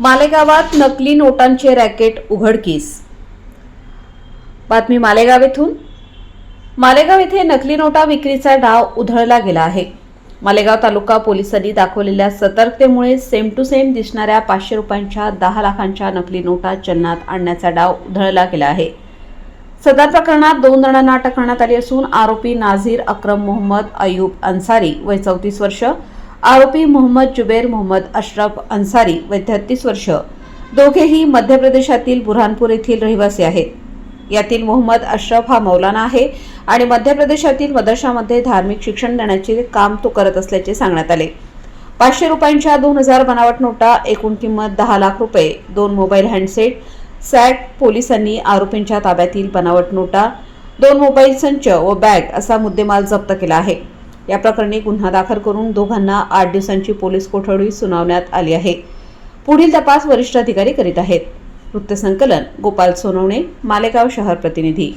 मालेगावात नकली नोटांचे रॅकेट उघडकीस. बातमी मालेगाव येथून मालेगाव येथे नकली नोटा विक्रीचा डाव उधळला गेला आहे. मालेगाव तालुका पोलिसांनी दाखवलेल्या सतर्कतेमुळे सेम टू सेम दिसणाऱ्या पाचशे रुपयांच्या दहा लाखांच्या नकली नोटा चलनात आणण्याचा डाव उधळला गेला आहे. सदर प्रकरणात दोन जणांना अटक करण्यात आली असून आरोपी नाझीर अक्रम मोहम्मद अयूब अन्सारी वय चौतीस वर्ष आरोपी मोहम्मद जुबेर मोहम्मद अशरफ अन्सारी व तेहतीस वर्ष. दोघेही मध्य प्रदेशातील बुरहानपूर येथील रहिवासी आहेत. यातील मोहम्मद अशरफ हा मौलाना आहे आणि मध्य प्रदेशातील मदरशामध्ये धार्मिक शिक्षण देण्याचे काम तो करत असल्याचे सांगण्यात आले. पाचशे रुपयांच्या दोन हजार बनावट नोटा एकूण किंमत दहा लाख रुपये दोन मोबाईल हँडसेट सॅट पोलिसांनी आरोपींच्या ताब्यातील बनावट नोटा दोन मोबाईल संच व बॅग असा मुद्देमाल जप्त केला आहे. या प्रकरणी गुन्हा दाखल करून दोघांना आठ दिवसांची पोलीस कोठडी सुनावण्यात आली आहे. पुढील तपास वरिष्ठ अधिकारी करीत आहेत. वृत्तसंकलन गोपाल सोनवणे मालेगाव शहर प्रतिनिधी.